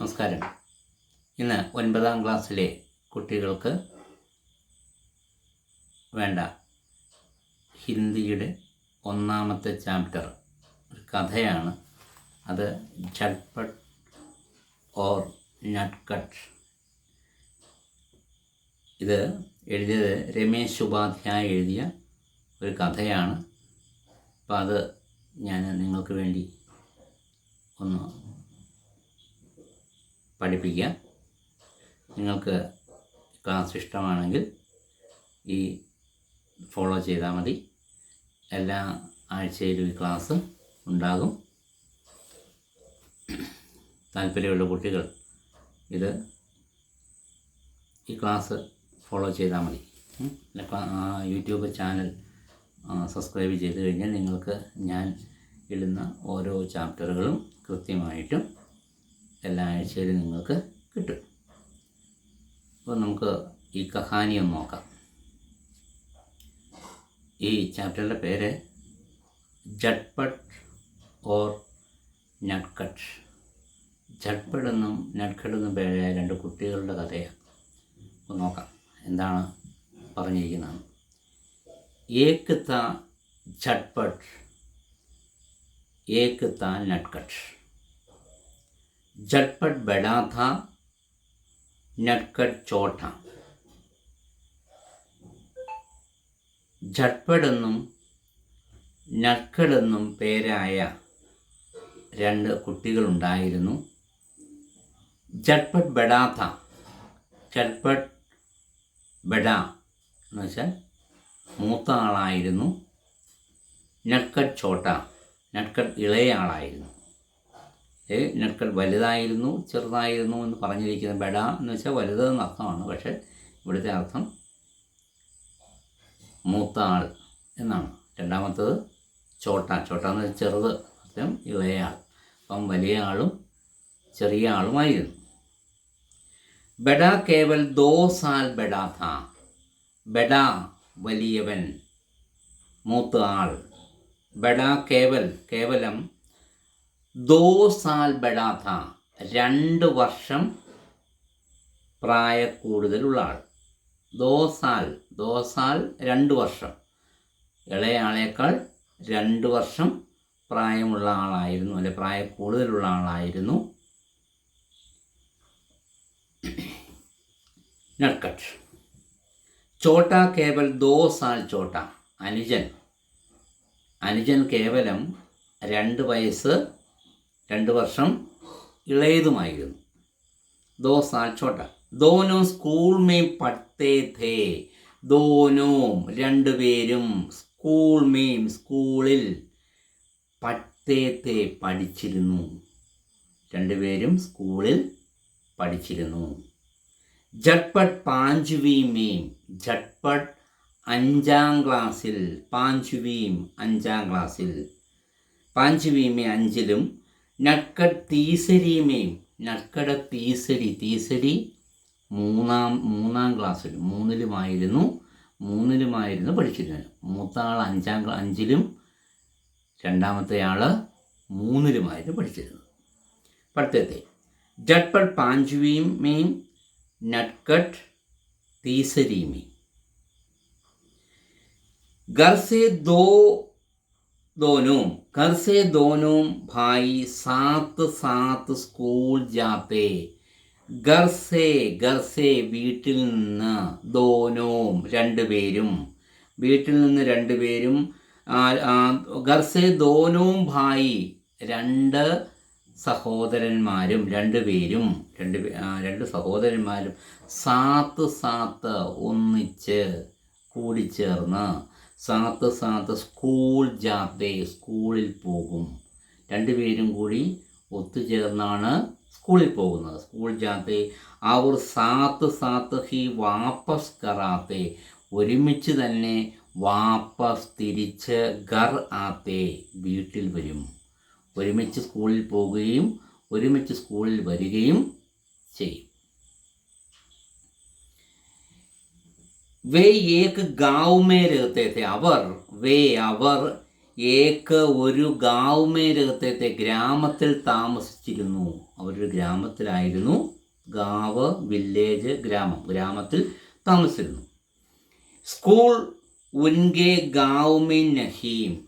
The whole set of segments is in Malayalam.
നമസ്കാരം. ഇന്ന് ഒൻപതാം ക്ലാസ്സിലെ കുട്ടികൾക്ക് വേണ്ട ഹിന്ദിയുടെ ഒന്നാമത്തെ ചാപ്റ്റർ ഒരു കഥയാണ്. അത് ഝട്ട്പട്ട് ഓർ നട്ട്കട്ട് ഇത് എഴുതിയത് രമേശ് ഉപാധ്യായ എഴുതിയ ഒരു കഥയാണ്. അപ്പോൾ അത് ഞാൻ നിങ്ങൾക്ക് വേണ്ടി ഒന്ന് പഠിപ്പിക്കുക. നിങ്ങൾക്ക് ക്ലാസ് ഇഷ്ടമാണെങ്കിൽ ഈ ഫോളോ ചെയ്താൽ മതി. എല്ലാ ആഴ്ചയിലും ഈ ക്ലാസ് ഉണ്ടാകും. താല്പര്യമുള്ള കുട്ടികൾ ഇത് ഈ ക്ലാസ് ഫോളോ ചെയ്താൽ മതി. യൂട്യൂബ് ചാനൽ സബ്സ്ക്രൈബ് ചെയ്ത് കഴിഞ്ഞാൽ നിങ്ങൾക്ക് ഞാൻ ഇടുന്ന ഓരോ ചാപ്റ്ററുകളും കൃത്യമായിട്ടും എല്ലാ ആഴ്ചയിലും നിങ്ങൾക്ക് കിട്ടും അപ്പോൾ നമുക്ക് ഈ കഹാനി ഒന്ന് നോക്കാം ഈ ചാപ്റ്ററിൻ്റെ പേര് ജട്ട്പട്ട് ഓർ നട്ട്കട്ട് ജട്ട്പട്ട് എന്നും നട്ട്കട്ട് എന്നും പേരായ രണ്ട് കുട്ടികളുടെ കഥയാണ് ഒന്ന് നോക്കാം എന്താണ് പറഞ്ഞിരിക്കുന്നത് ഏക്ക് താ झटपट एक था नटखट झटपट बड़ा था नटखट छोटा झटपट എന്നും നട്കഡ് എന്നും പേരായ രണ്ട് കുട്ടികളുണ്ടായിരുന്നു झटपट बड़ा था झटपट ബഡ എന്ന് വെച്ചാൽ മൂത്ത ആളായിരുന്നു നട്കട്ട് ചോട്ട നട്കട്ട് ഇളയ ആളായിരുന്നു ഏ നട്കട്ട് വലുതായിരുന്നു ചെറുതായിരുന്നു എന്ന് പറഞ്ഞിരിക്കുന്ന ബഡ എന്ന് വെച്ചാൽ വലുത് എന്ന അർത്ഥമാണ്. പക്ഷേ ഇവിടുത്തെ അർത്ഥം മൂത്ത ആൾ എന്നാണ്. രണ്ടാമത്തത് ചോട്ട. ചോട്ട എന്ന് വെച്ചാൽ ചെറുത് അർത്ഥം ഇളയ ആൾ അപ്പം വലിയ ആളും ചെറിയ ആളുമായിരുന്നു. ബഡ കേവൽ ദോ സാൽ ബഡ ബഡ വലിയവൻ മൂത്ത ആൾ. ബഡ കേവൽ കേവലം ദോ സാൽ ബഡാഥ. രണ്ട് വർഷം പ്രായ കൂടുതലുള്ള ആൾ ദോസാൽ ദോസാൽ രണ്ട് വർഷം. ഇളയ ആളേക്കാൾ രണ്ട് വർഷം പ്രായമുള്ള ആളായിരുന്നു അല്ലെ പ്രായ കൂടുതലുള്ള ആളായിരുന്നു. നട്ട് ചോട്ട കേവൽ ദോസാൽ ചോട്ട. അനുജൻ. അനുജൻ കേവലം രണ്ട് വയസ്സ് രണ്ട് വർഷം ഇളയതുമായിരുന്നു. ദോ സാക്ഷോട്ട ദോനോ സ്കൂൾ മേ പട്ടേ ധേ ദോനോ രണ്ടുപേരും സ്കൂൾ മേം സ്കൂളിൽ പഠിത്തേ ഥേ പഠിച്ചിരുന്നു. രണ്ടുപേരും സ്കൂളിൽ പഠിച്ചിരുന്നു. ജട്ട്പട്ട് പാഞ്ചുവിമേം ജട്ട്പട്ട് അഞ്ചാം ക്ലാസ്സിൽ പാഞ്ചുവീം അഞ്ചാം ക്ലാസ്സിൽ. പാഞ്ചുവീമേ അഞ്ചിലും നട്കട് തീസരീമയും നട്കട തീസരി തീസരി മൂന്നാം മൂന്നാം ക്ലാസ്സിൽ മൂന്നിലുമായിരുന്നു മൂന്നിലുമായിരുന്നു പഠിച്ചിരുന്നത്. മൂത്താൾ അഞ്ചാം അഞ്ചിലും രണ്ടാമത്തെ ആൾ മൂന്നിലുമായിരുന്നു പഠിച്ചിരുന്നത്. പഠിത്തത്തെ ജഡ്പൾ പാഞ്ചുവിയുമേയും നട്കട്ട് തീസരിയുമേ ഗർസെ ദോ ദോനും കർസെ ദോനോം ഭായി സാത്ത് സാത്ത് സ്കൂൾ ജാത്തേ. ഗർസെ ഗർസെ വീട്ടിൽ നിന്ന് ദോനോം രണ്ടുപേരും വീട്ടിൽ നിന്ന് രണ്ടുപേരും ഗർസെ ദോനോം ഭായി രണ്ട് സഹോദരന്മാരും രണ്ടുപേരും രണ്ട് രണ്ട് സഹോദരന്മാരും സാത്ത് സാത്ത് ഒന്നിച്ച് കൂടിച്ചേർന്ന് സാത്ത് സാത്ത് സ്കൂൾ ജാത്തേ സ്കൂളിൽ പോകും. രണ്ടുപേരും കൂടി ഒത്തുചേർന്നാണ് സ്കൂളിൽ പോകുന്നത്. സ്കൂൾ ജാത്തെ അവർ സാത്ത് സാത്ത് ഹി വാപ്പസ് കറാത്തെ. ഒരുമിച്ച് തന്നെ വാപ്പസ് തിരിച്ച് ഗർ ആത്തെ വീട്ടിൽ വരും. ഒരുമിച്ച് സ്കൂളിൽ പോവുകയും ഒരുമിച്ച് സ്കൂളിൽ വരികയും ചെയ്യും. വേ में रहते थे। അവർ वे അവർ ഏക്ക് ഒരു ഗാവുമേ രഹത്തെ ഗ്രാമത്തിൽ താമസിച്ചിരുന്നു। അവരൊരു ഗ്രാമത്തിലായിരുന്നു। ഗാവ് വില്ലേജ് ഗ്രാമം। ഗ്രാമത്തിൽ താമസിച്ചിരുന്നു। സ്കൂൾ ഉൻകെ ഗാവുമേ നഹീം.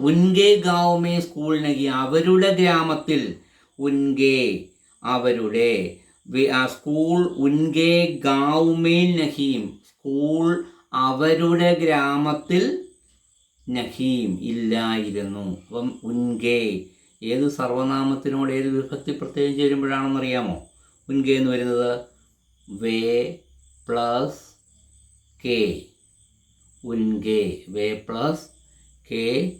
ഉൻകെ ഗാവുമേ സ്കൂൾ നഹി. അവരുടെ ഗ്രാമത്തിൽ ഉൻകെ അവരുടെ സ്കൂൾ ഉൻകെ ഗാവുമേ നഹീം. സ്കൂൾ അവരുടെ ഗ്രാമത്തിൽ നഹീം ഇല്ലായിരുന്നു. അപ്പം ഉൻഗേ ഏത് സർവനാമത്തിനോട് ഏത് വിഭക്തി പ്രത്യേകം ചേരുമ്പോഴാണെന്നറിയാമോ? ഉൻകെ എന്ന് വരുന്നത് വേ പ്ലസ് കെ. ഉൻകെ വേ പ്ലസ് കെ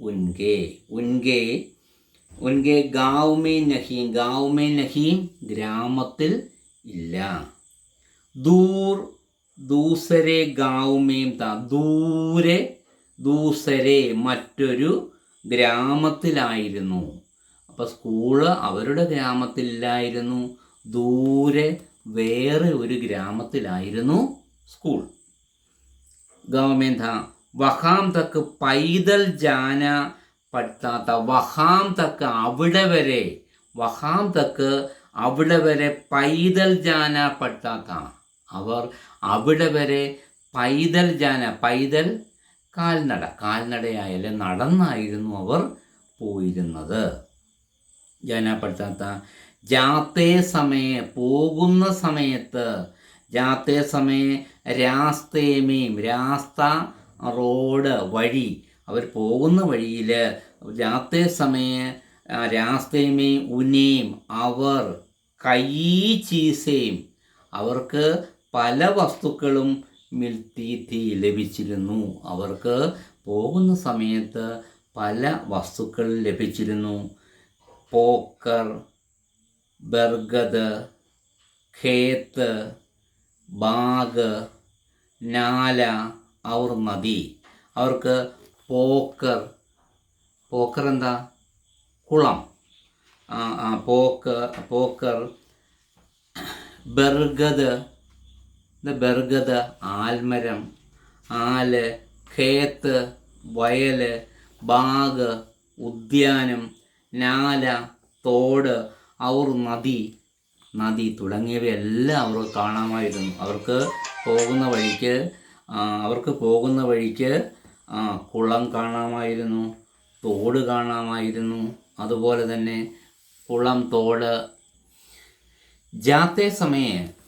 ഉൻകെ. ഉൻകെ ഉൻകെ ഗാവ് മേ നഹീം ഗാവ് മേ നഹീം ഗ്രാമത്തിൽ ഇല്ല. ദൂർ ദൂസരെ ഗാവുമേം ത ദൂരെ ദൂസരെ മറ്റൊരു ഗ്രാമത്തിലായിരുന്നു. അപ്പോൾ സ്കൂൾ അവരുടെ ഗ്രാമത്തിലായിരുന്നു ദൂരെ വേറെ ഒരു ഗ്രാമത്തിലായിരുന്നു സ്കൂൾ. ഗവമേന്ത വഹാം തക്ക് പൈതൽ ജാന പഠിത്താത്ത വഹാം തക്ക് അവിടെ വരെ വഹാം തക്ക് അവിടെ വരെ പൈതൽ ജാന പഠിത്താത്ത അവർ അവിടെ വരെ പൈതൽ ജാന പൈതൽ കാൽനട കാൽനടയായാലും നടന്നായിരുന്നു അവർ പോയിരുന്നത്. ജാനപ്പെടുത്താത്ത ജാത്തേ സമയ പോകുന്ന സമയത്ത് ജാത്തേ സമയ രാസ്തേമേം രാസ്ത റോഡ് വഴി അവർ പോകുന്ന വഴിയിൽ ജാത്തേ സമയ രാസ്തേമേം ഉനേം അവർ കൈ ചീസേം അവർക്ക് പല വസ്തുക്കളും മിൽത്തീത്തി ലഭിച്ചിരുന്നു. അവർക്ക് പോകുന്ന സമയത്ത് പല വസ്തുക്കൾ ലഭിച്ചിരുന്നു. പോക്കർ ബർഗദ് ഖേത്ത് ബാഗ് നാല അവർ നദി. അവർക്ക് പോക്കർ പോക്കർ എന്താ? കുളം. പോക്കർ പോക്കർ ബർഗദ് ബർഗദ് ആൽമരം. ആൽ ഖേത്ത് വയൽ ബാഗ് ഉദ്യാനം നാല തോട് അവർ നദി. നദി തുടങ്ങിയവയെല്ലാം അവർക്ക് കാണാമായിരുന്നു. അവർക്ക് പോകുന്ന വഴിക്ക് അവർക്ക് പോകുന്ന വഴിക്ക് കുളം കാണാമായിരുന്നു തോട് കാണാമായിരുന്നു. അതുപോലെ തന്നെ കുളം തോട്. ജാത്തേ സമയം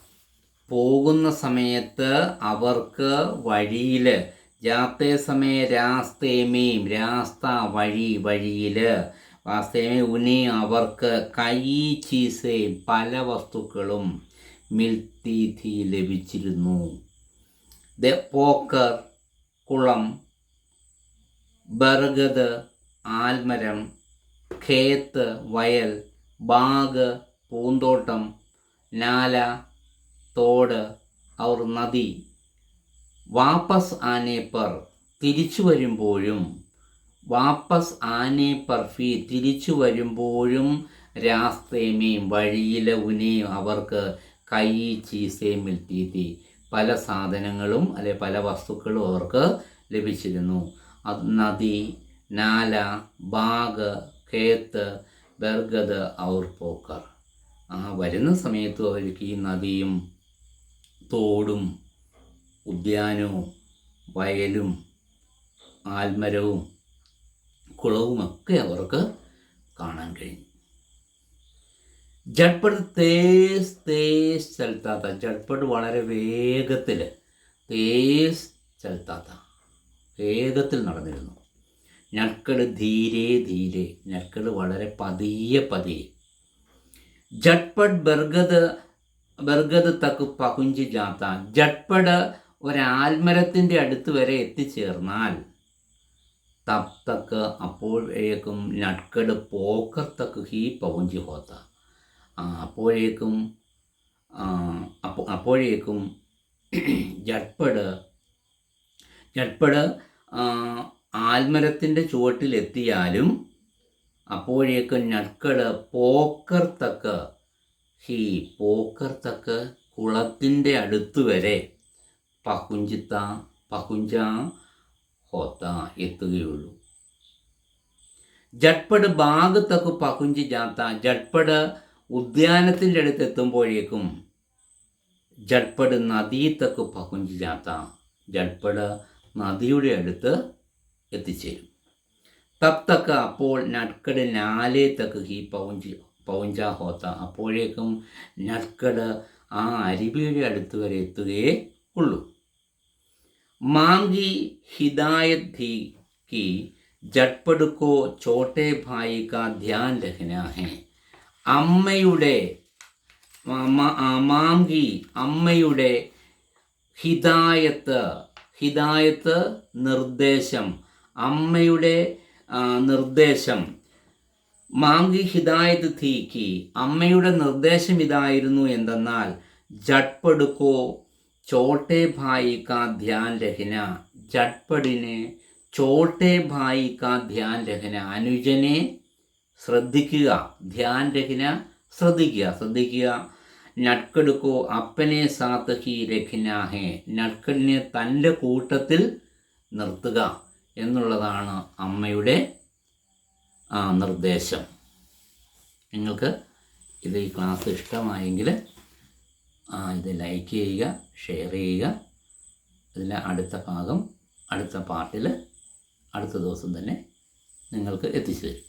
പോകുന്ന സമയത്ത് അവർക്ക് വഴിയിൽ ജാത്തേ സമയ രാസ്തേമേയും രാസ്ത വഴി വഴിയിൽ വാസ്തേമേ ഉനി അവർക്ക് കൈ ചീസയും പല വസ്തുക്കളും മിൽത്തീഥി ലഭിച്ചിരുന്നു. ദ പോക്കർ കുളം ബർഗദ് ആൽമരം ഖേത്ത് വയൽ ബാഗ് പൂന്തോട്ടം നാല തോട് അവർ നദി. വാപ്പസ് ആനേപ്പർ പർ തിരിച്ചു വരുമ്പോഴും വാപ്പസ് ആനേപ്പർ ഫീ തിരിച്ചു വരുമ്പോഴും രാസ്തേമേയും വഴിയിലെ ഉനയും അവർക്ക് കൈ ചീസേം തീറ്റി. പല സാധനങ്ങളും അല്ലെ പല വസ്തുക്കളും അവർക്ക് ലഭിച്ചിരുന്നു. നദി നാല ബാഗ് കേത്ത് ബർഗദ് ഔർ പോക്കർ. ആ വരുന്ന സമയത്തും അവർക്ക് ഈ നദിയും തോടും ഉദ്യാനവും വയലും ആൽമരവും കുളവുമൊക്കെ അവർക്ക് കാണാൻ കഴിഞ്ഞു. ജഡ്പട് തേസ് തേസ് ചലത്താത്ത ജഡ്പട് വളരെ വേഗത്തിൽ തേസ് ചലത്താത്ത വേഗത്തിൽ നടന്നിരുന്നു. ഞക്കട് ധീരെ ധീരെ. ഞക്കട് വളരെ പതിയെ പതിയെ. ജഡ്പട് ബർഗത് ബർഗത് തക്ക് പകുഞ്ചി ജാത്ത ജഡ്പട ഒരാൽമരത്തിന്റെ അടുത്ത് വരെ എത്തിച്ചേർന്നാൽ തപ്തക്ക് അപ്പോഴേക്കും നട്കട് പോക്കർ തക്ക് ഹീ പകുഞ്ചി ഹോത്ത അപ്പോഴേക്കും അപ്പോഴേക്കും ജഡ്പട് ജഡ്പട് ആൽമരത്തിന്റെ ചുവട്ടിലെത്തിയാലും അപ്പോഴേക്കും നട്കട് പോക്കർ തക്ക് ഹീ പോക്കർ തക്ക് കുളത്തിന്റെ അടുത്ത് വരെ. പകുഞ്ചിത്ത പകുഞ്ച ഹോത്ത എത്തുകയുള്ളൂ. ജഡ്പട് ബാഗ് തക്ക് പകുഞ്ചി ജാത്ത ജഡ്പട് ഉദ്യാനത്തിന്റെ അടുത്ത് എത്തുമ്പോഴേക്കും ജഡ്പട് നദീ തക്ക് പകുഞ്ചി ജാത്ത ജഡ്പട് നദിയുടെ അടുത്ത് എത്തിച്ചേരും. തബ് തക്ക് അപ്പോൾ നട്കട് നാലേ തക്ക് ഹി പൗഞ്ചി പൗഞ്ച ഹോത്ത അപ്പോഴേക്കും നക്കട് ആ അരിബിയുടെ അടുത്ത് വരെ എത്തുകയേ ഉള്ളൂ. മാംഗി ഹിദായത് കോ ചോട്ടെ ഭായി കാ ധ്യാൻ രഖന ഹെ അമ്മയുടെ മാംഗി അമ്മയുടെ ഹിദായത്ത് ഹിദായത്ത് നിർദ്ദേശം. അമ്മയുടെ നിർദ്ദേശം. മാങ്കി ഹിദായത് തീക്കി അമ്മയുടെ നിർദ്ദേശം ഇതായിരുന്നു എന്തെന്നാൽ ജഡ്പെടുക്കോ ചോട്ടെ ഭായി കാ ധ്യാൻ രഹന ജഡ്പടിനെ ചോട്ടെ ഭായി കാ ധ്യാൻ രഹന അനുജനെ ശ്രദ്ധിക്കുക ധ്യാൻ രഹന ശ്രദ്ധിക്കുക ശ്രദ്ധിക്കുക നട്കെടുക്കോ അപ്പനെ സാത്ത് ഹി നട്കടിനെ തന്റെ കൂട്ടത്തിൽ നിർത്തുക എന്നുള്ളതാണ് അമ്മയുടെ നിർദ്ദേശം. നിങ്ങൾക്ക് ഇത് ഈ ക്ലാസ് ഇഷ്ടമായെങ്കിൽ ഇത് ലൈക്ക് ചെയ്യുക ഷെയർ ചെയ്യുക. ഇതിലെ അടുത്ത ഭാഗം അടുത്ത പാർട്ടിൽ അടുത്ത ദിവസം തന്നെ നിങ്ങൾക്ക് എത്തിച്ചു തരും.